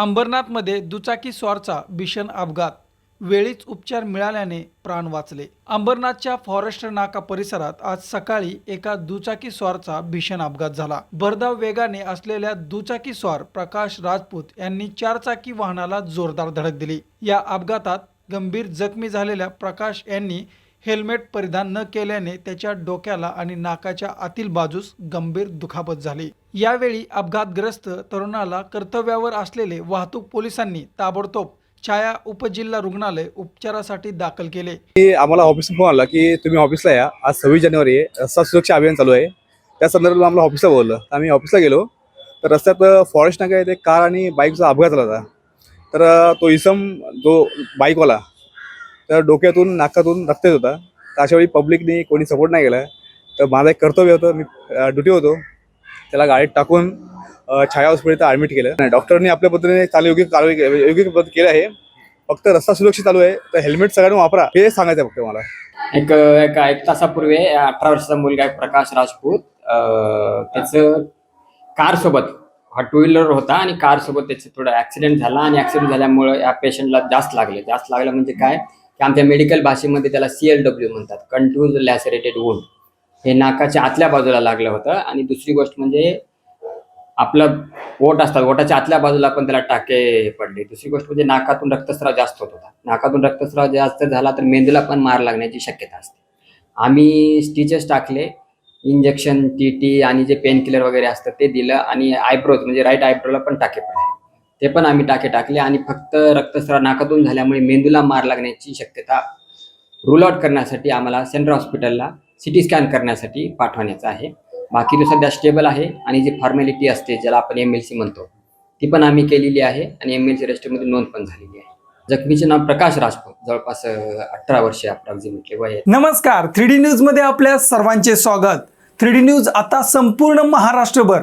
अंबरनाथमध्ये दुचाकी स्वारचा भीषण अपघात. वेळीच उपचार मिळाल्याने प्राण वाचले. अंबरनाथच्या फॉरेस्ट नाका परिसरात आज सकाळी एका दुचाकी स्वारचा भीषण अपघात झाला. भरधाव वेगाने असलेल्या दुचाकी स्वार प्रकाश राजपूत यांनी चारचाकी वाहनाला जोरदार धडक दिली. या अपघातात गंभीर जखमी झालेल्या प्रकाश यांनी हेल्मेट परिधान न केल्याने त्याच्या डोक्याला आणि नाकाच्या आतील बाजूस गंभीर दुखापत झाली. यावेळी अपघातग्रस्त तरुणाला कर्तव्यावर असलेले वाहतूक पोलिसांनी ताबडतोब छाया उपजिल्हा रुग्णालय उपचारासाठी दाखल केले. आम्हाला ऑफिसला फोन आला की तुम्ही ऑफिसला या. आज सव्वीस जानेवारी आहे. रस्ता सुरक्षा अभियान चालू आहे. त्या संदर्भात आम्हाला ऑफिसला बोललं आम्ही ऑफिसला गेलो. तर रस्त्यात फॉरेस्ट नाका येथे कार आणि बाईकचा अपघात झाला होता. तर तो इसम जो बाईकवाला तर डोक्यातून नाकातून रक्त येत होता. तर अशावेळी पब्लिकने कोणी सपोर्ट नाही केला. तर माझं एक कर्तव्य होतं. मी ड्युटी होतो. त्याला गाडीत टाकून छाया हॉस्पिटल ॲडमिट केलं. आणि डॉक्टरने आपल्या पद्धतीने चालू योग्य कारवाई योग्य पद्धत केलं आहे. फक्त रस्ता सुरक्षित चालू आहे. तर हेल्मेट सगळ्यांना वापरा. हे सांगायचं आहे फक्त मला. एक एक एक तासापूर्वी अठरा वर्षाचा मुलगा आहे प्रकाश राजपूत. त्याचं कार सोबत हा टू व्हीलर होता आणि कार सोबत त्याचं थोडं ऍक्सिडेंट झाला. आणि ऍक्सिडेंट झाल्यामुळे या पेशंटला जास्त लागले. जास्त लागलं म्हणजे काय? आमच्या मेडिकल भाषेमध्ये त्याला सी एल डब्ल्यू म्हणतात. कंट्यूज लॅसरेटेड वुंड हे नाकाच्या आतल्या बाजूला लागलं होतं. आणि दुसरी गोष्ट म्हणजे आपलं ओट असतात ओटाच्या आतल्या बाजूला पण त्याला टाके पडले. दुसरी गोष्ट म्हणजे नाकातून रक्तस्राव जास्त होत होता. नाकातून रक्तस्राव जास्त झाला तर मेंदूला पण मार लागण्याची शक्यता असते. आम्ही स्टिचेस टाकले इंजेक्शन टी टी आणि जे पेन किलर वगैरे असतं ते दिलं आणि आयब्रोज म्हणजे राईट आयब्रोला पण टाके पडले. ते पण आम्ही टाके टाकले आणि फक्त रक्तस्राव नाकातून झाल्यामुळे मेंदूला मार लागण्याची शक्यता रूल आउट करण्यासाठी आम्हाला सेंट्रल हॉस्पिटलला सिटी स्कॅन करण्यासाठी पाठवण्याचं आहे. बाकी तो सध्या स्टेबल आहे आणि जी फॉर्मॅलिटी असते ज्याला आपण एम एल सी म्हणतो ती पण आम्ही केलेली आहे आणि एम एल सी रजिस्टरमध्ये नोंद पण झालेली आहे. जखमीचे नाव प्रकाश राजपूत जवळपास अठरा वर्षे अप्रॉक्झिमेटली वय आहे. नमस्कार थ्री डी न्यूजमध्ये आपल्या सर्वांचे स्वागत. थ्री डी न्यूज आता संपूर्ण महाराष्ट्रभर